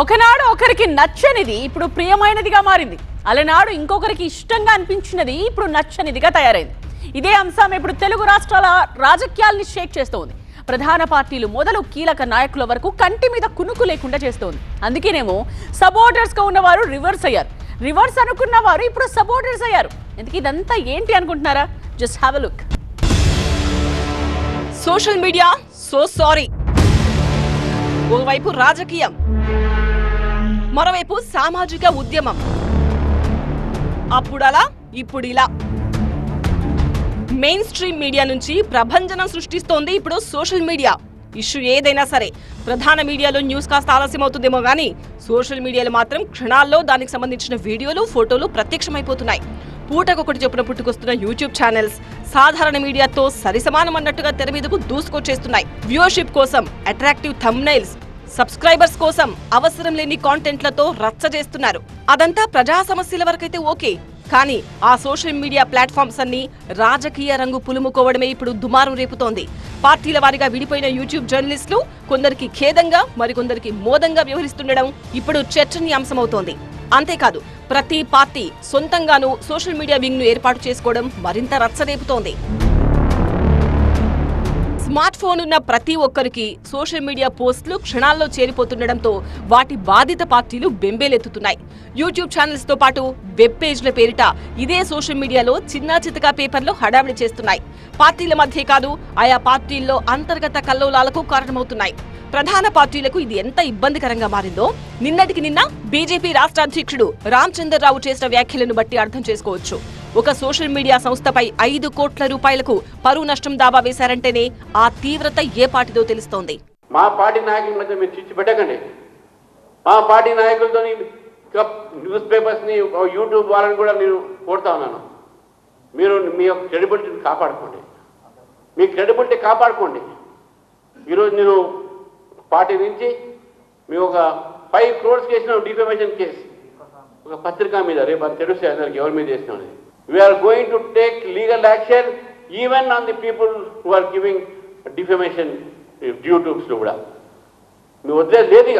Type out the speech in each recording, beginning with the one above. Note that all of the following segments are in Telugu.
ఒకనాడు ఒకరికి నచ్చనిది ఇప్పుడు ప్రియమైనదిగా మారింది. అలనాడు ఇంకొకరికి ఇష్టంగా అనిపించినది ఇప్పుడు నచ్చనిదిగా తయారైంది. ఇదే అంశం ఇప్పుడు తెలుగు రాష్ట్రాల రాజకీయాల్ని షేక్ చేస్తోంది. ప్రధాన పార్టీలు మొదలు కీలక నాయకుల వరకు కంటి మీద కునుకు లేకుండా చేస్తోంది. అందుకేనేమో సపోర్టర్స్గా ఉన్నవారు రివర్స్ అయ్యారు. రివర్స్ అనుకున్న వారు ఇప్పుడు సపోర్టర్స్ అయ్యారు. ఎందుకు ఇదంతా ఏంటి అనుకుంటున్నారా? Just have look social media so sorry. ఓవైపు రాజకీయం. మరోవైపు సామాజిక ఉద్యమం. అప్పుడలా ఇప్పుడు ఇలా మెయిన్ స్ట్రీమ్ మీడియా నుంచి ప్రభంజనం సృష్టిస్తోంది ఇప్పుడు సోషల్ మీడియా ఇష్యూ ఏదైనా సరే ప్రధాన మీడియాలో న్యూస్ కాస్త ఆలస్యం అవుతుందేమో కానీ సోషల్ మీడియాలో మాత్రం క్షణాల్లో దానికి సంబంధించిన వీడియోలు ఫోటోలు ప్రత్యక్షమైపోతున్నాయి. పూటకొకటి చొప్పున పుట్టుకొస్తున్న యూట్యూబ్ ఛానల్స్ సాధారణ మీడియాతో సరిసమానం అన్నట్టుగా తెర మీదకు దూసుకొచ్చేస్తున్నాయి. వ్యూవర్షిప్ కోసం అట్రాక్టివ్ థంబ్నైల్స్ సబ్స్క్రైబర్స్ కోసం అవసరం లేని కాంటెంట్లతో రచ్చ చేస్తున్నారు. అదంతా ప్రజా సమస్యల వరకైతే ఓకే. కానీ ఆ సోషల్ మీడియా ప్లాట్ఫామ్స్ అన్ని రాజకీయ రంగు పులుముకోవడమే ఇప్పుడు దుమారం రేపుతోంది. పార్టీల వారిగా విడిపోయిన యూట్యూబ్ జర్నలిస్టులు కొందరికి ఖేదంగా మరికొందరికి మోదంగా వ్యవహరిస్తుండడం ఇప్పుడు చర్చనీయాంశమవుతోంది. అంతేకాదు ప్రతి పార్టీ సొంతంగానూ సోషల్ మీడియా వింగ్ను ఏర్పాటు చేసుకోవడం మరింత రచ్చరేపుతోంది. స్మార్ట్ ఫోన్ ఉన్న ప్రతి ఒక్కరికి సోషల్ మీడియా పోస్టులు క్షణాల్లో చేరిపోతుండటంతో వాటి బాధిత పార్టీలు బెంబేలెత్తుతున్నాయి. యూట్యూబ్ ఛానల్స్తో పాటు వెబ్ పేజ్ల పేరిట ఇదే సోషల్ మీడియాలో చిన్నా చితకా పేపర్లు హడావిడి చేస్తున్నాయి. పార్టీల మధ్య కాదు ఆయా పార్టీల్లో అంతర్గత కల్లోలాలకు కారణమవుతున్నాయి. ప్రధాన పార్టీలకు ఇది ఎంత ఇబ్బందికరంగా మారిందో నిన్నటికి నిన్న బీజేపీ రాష్ట్ర అధ్యక్షుడు రామచంద్రరావు చేసిన వ్యాఖ్యలను బట్టి అర్థం చేసుకోవచ్చు. ఒక సోషల్ మీడియా సంస్థపై ఐదు కోట్ల రూపాయలకు పరువు నష్టం దావా వేశారంటేనే ఆ తీవ్రత ఏ పార్టీదో తెలుస్తోంది. మా పార్టీ నాయకుల మధ్య మీరు చిచ్చు పెట్టకండి. మా పార్టీ నాయకులతో న్యూస్ పేపర్స్ని యూట్యూబ్ వాళ్ళని కూడా నేను కోరుతా ఉన్నాను. మీరు మీ యొక్క క్రెడిబిలిటీని కాపాడుకోండి. మీ క్రెడిబిలిటీ కాపాడుకోండి. ఈరోజు నేను పార్టీ నుంచి మీ ఒక ఫైవ్ క్రోర్స్ చేసిన డిఫమేషన్ కేసు. ఒక పత్రిక మీద రేపు అది తెలుస్తాయి అందరికి ఎవరి మీద చేసినాం we are going to take legal action even on the people who are giving defamation యూట్యూబ్స్లో కూడా నువ్వు వదిలేదు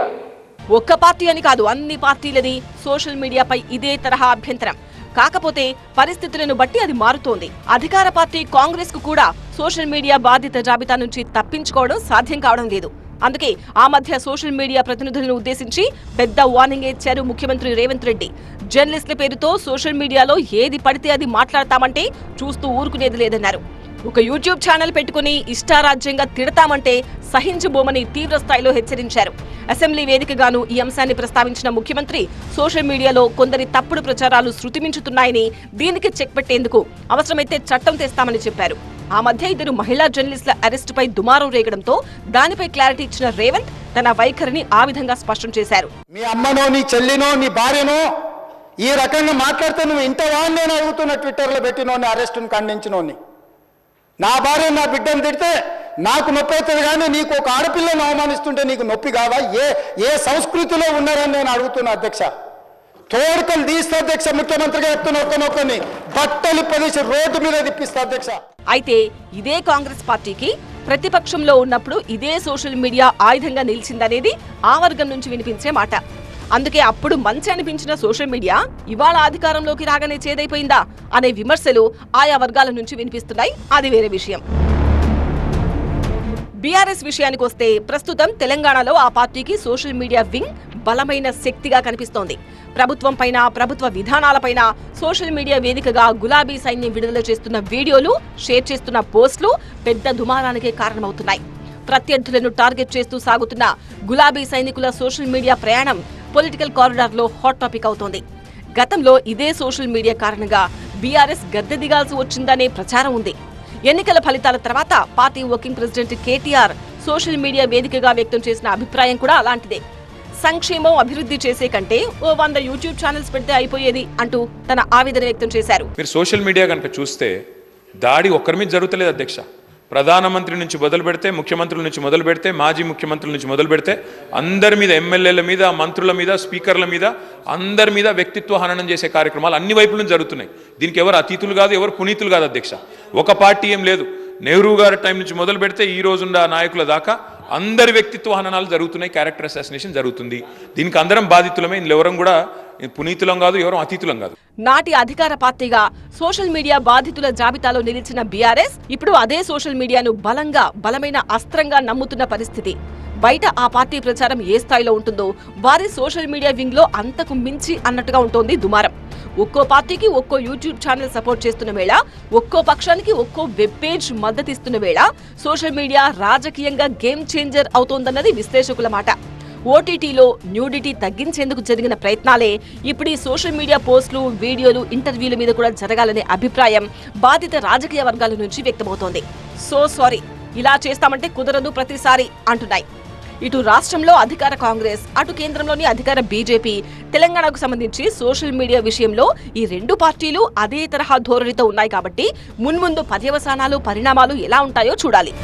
ఒక్క పార్టీ అని కాదు అన్ని పార్టీలది సోషల్ మీడియాపై ఇదే తరహా అభ్యంతరం. కాకపోతే పరిస్థితులను బట్టి అది మారుతోంది. అధికార పార్టీ కాంగ్రెస్కు కూడా సోషల్ మీడియా బాధిత జాబితా నుంచి తప్పించుకోవడం సాధ్యం కావడం లేదు. అందుకే ఆ మధ్య సోషల్ మీడియా ప్రతినిధులను ఉద్దేశించి పెద్ద వార్నింగ్ ఇచ్చారు ముఖ్యమంత్రి రేవంత్ రెడ్డి. జర్నలిస్టుల పేరుతో సోషల్ మీడియాలో ఏది పడితే అది మాట్లాడతామంటే చూస్తూ ఊరుకునేది లేదన్నారు. ఒక యూట్యూబ్ ఛానల్ పెట్టుకుని ఇష్టారాజ్యంగా తిడతామంటే సహించబోమని తీవ్ర స్థాయిలో హెచ్చరించారు. అసెంబ్లీ వేదికగాను ఈ అంశాన్ని ప్రస్తావించిన ముఖ్యమంత్రి సోషల్ మీడియాలో కొందరి తప్పుడు ప్రచారాలు శృతిమించుతున్నాయని దీనికి చెక్ పెట్టేందుకు అవసరమైతే చట్టం తెస్తామని చెప్పారు. ఆ మధ్య ఇద్దరు మహిళా జర్నలిస్టుల అరెస్టుపై దుమారం రేగడంతో దానిపై క్లారిటీ ఇచ్చిన రేవంత్ తన వైఖరిని ఆ విధంగా స్పష్టం చేశారు. మీ అమ్మనో నీ చెల్లినో నీ భార్యనో ఈ రకంగా మాట్లాడితే నువ్వు ఇంత నేను అడుగుతున్న ట్విట్టర్లో పెట్టినోని అరెస్టును ఖండించినోని? నా భార్య నా బిడ్డను తిడితే నాకు నొప్పి అవుతుంది కానీ నీకు ఒక ఆడపిల్లను అవమానిస్తుంటే నీకు నొప్పి కావా? ఏ ఏ సంస్కృతిలో ఉన్నారని నేను అడుగుతున్నా అధ్యక్ష. తోడుకలు తీస్తే అధ్యక్ష ముఖ్యమంత్రిగా చెప్తున్న ఒక్కనొక్కని బట్టలు ప్రదేశం రోడ్డు మీద తిప్పిస్తా అధ్యక్ష. అయితే ఇదే కాంగ్రెస్ పార్టీకి ప్రతిపక్షంలో ఉన్నప్పుడు ఇదే సోషల్ మీడియా ఆయుధంగా నిలిచిందనేది ఆ వర్గం నుంచి వినిపించే మాట. అందుకే అప్పుడు మంచి అనిపించిన సోషల్ మీడియా ఇవాళ అధికారంలోకి రాగానే చేదైపోయిందా అనే విమర్శలు ఆయా వర్గాల నుంచి వినిపిస్తున్నాయి. అది వేరే విషయం. బీఆర్ఎస్ విషయానికి వస్తే ప్రస్తుతం తెలంగాణలో ఆ పార్టీకి సోషల్ మీడియా వింగ్ బలమైన శక్తిగా కనిపిస్తోంది. ప్రభుత్వం పైన ప్రభుత్వ విధానాలపైన సోషల్ మీడియా వేదికగా గులాబీ సైన్యం విడుదల చేస్తున్న వీడియోలు షేర్ చేస్తున్న పోస్టులు పెద్ద దుమారానికే కారణమవుతున్నాయి. ప్రత్యర్థులను టార్గెట్ చేస్తూ సాగుతున్న గులాబీ సైనికుల సోషల్ మీడియా ప్రయాణం పొలిటికల్ కారిడార్లో హాట్ టాపిక్ అవుతోంది. గతంలో ఇదే సోషల్ మీడియా కారణంగా బీఆర్ఎస్ గద్దె దిగాల్సి వచ్చిందనే ప్రచారం ఉంది. ఎన్నికల ఫలితాల తర్వాత party working president KTR social media వేదికగా వ్యక్తం చేసిన అభిప్రాయం కూడా అలాంటిదే. సంక్షేమం అభివృద్ధి చేసే కంటే ఓ వంద యూట్యూబ్ ఛానల్స్ పెడితే అయిపోయేది అంటూ తన ఆవేదన వ్యక్తం చేశారు. మీరు సోషల్ మీడియా కనుక చూస్తే దాడి ఒక్కరి మీద జరుగుతలేదు అధ్యక్ష. ప్రధానమంత్రి నుంచి మొదలు పెడితే ముఖ్యమంత్రుల నుంచి మొదలు పెడితే మాజీ ముఖ్యమంత్రుల నుంచి మొదలు పెడితే అందరి మీద ఎమ్మెల్యేల మీద మంత్రుల మీద స్పీకర్ల మీద అందరి మీద వ్యక్తిత్వ హననం చేసే కార్యక్రమాలు అన్ని వైపుల నుంచి జరుగుతున్నాయి. దీనికి ఎవరు అతిథులు కాదు ఎవరు పునీతులు కాదు అధ్యక్ష. ఒక పార్టీ ఏం లేదు. నెహ్రూ గారి టైం నుంచి మొదలు పెడితే ఈ రోజున్న నాయకుల దాకా అందరి వ్యక్తిత్వ హననాలు జరుగుతున్నాయి క్యారెక్టర్ అసాసినేషన్ జరుగుతుంది. దీనికి అందరం బాధితులమే ఎవరం కూడా పునీతులం కాదు ఎవరం అతీతులం కాదు. నాటి అధికార పార్టీగా సోషల్ మీడియా బాధితుల జాబితాలో నిలిచిన బీఆర్ఎస్ ఇప్పుడు అదే సోషల్ మీడియాను బలంగా బలమైన అస్త్రంగా నమ్ముతున్న పరిస్థితి. బయట ఆ పార్టీ ప్రచారం ఏ స్థాయిలో ఉంటుందో వారి సోషల్ మీడియా వింగ్లో అంతకు మించి అన్నట్టుగా ఉంటోంది దుమారం. ఒక్కో పార్టీకి ఒక్కో యూట్యూబ్ ఛానల్ సపోర్ట్ చేస్తున్న వేళ ఒక్కో పక్షానికి ఒక్కో వెబ్ పేజ్ మద్దతిస్తున్న వేళ సోషల్ మీడియా రాజకీయంగా గేమ్ చేంజర్ అవుతోందన్నది విశ్లేషకుల మాట. ఓటీటీలో న్యూడిటీ తగ్గించేందుకు జరిగిన ప్రయత్నాలే ఇప్పుడు ఈ సోషల్ మీడియా పోస్టులు వీడియోలు ఇంటర్వ్యూల మీద కూడా జరగాలనే అభిప్రాయం బాధిత రాజకీయ వర్గాల నుంచి వ్యక్తమవుతోంది. సో సారీ ఇలా చేస్తామంటే కుదరదు ప్రతిసారి అంటున్నాయి. ఇటు రాష్ట్రంలో అధికార కాంగ్రెస్ అటు కేంద్రంలోని అధికార బీజేపీ. తెలంగాణకు సంబంధించి సోషల్ మీడియా విషయంలో ఈ రెండు పార్టీలు అదే తరహా ధోరణితో ఉన్నాయి కాబట్టి మున్ముందు పర్యవసానాలు పరిణామాలు ఎలా ఉంటాయో చూడాలి.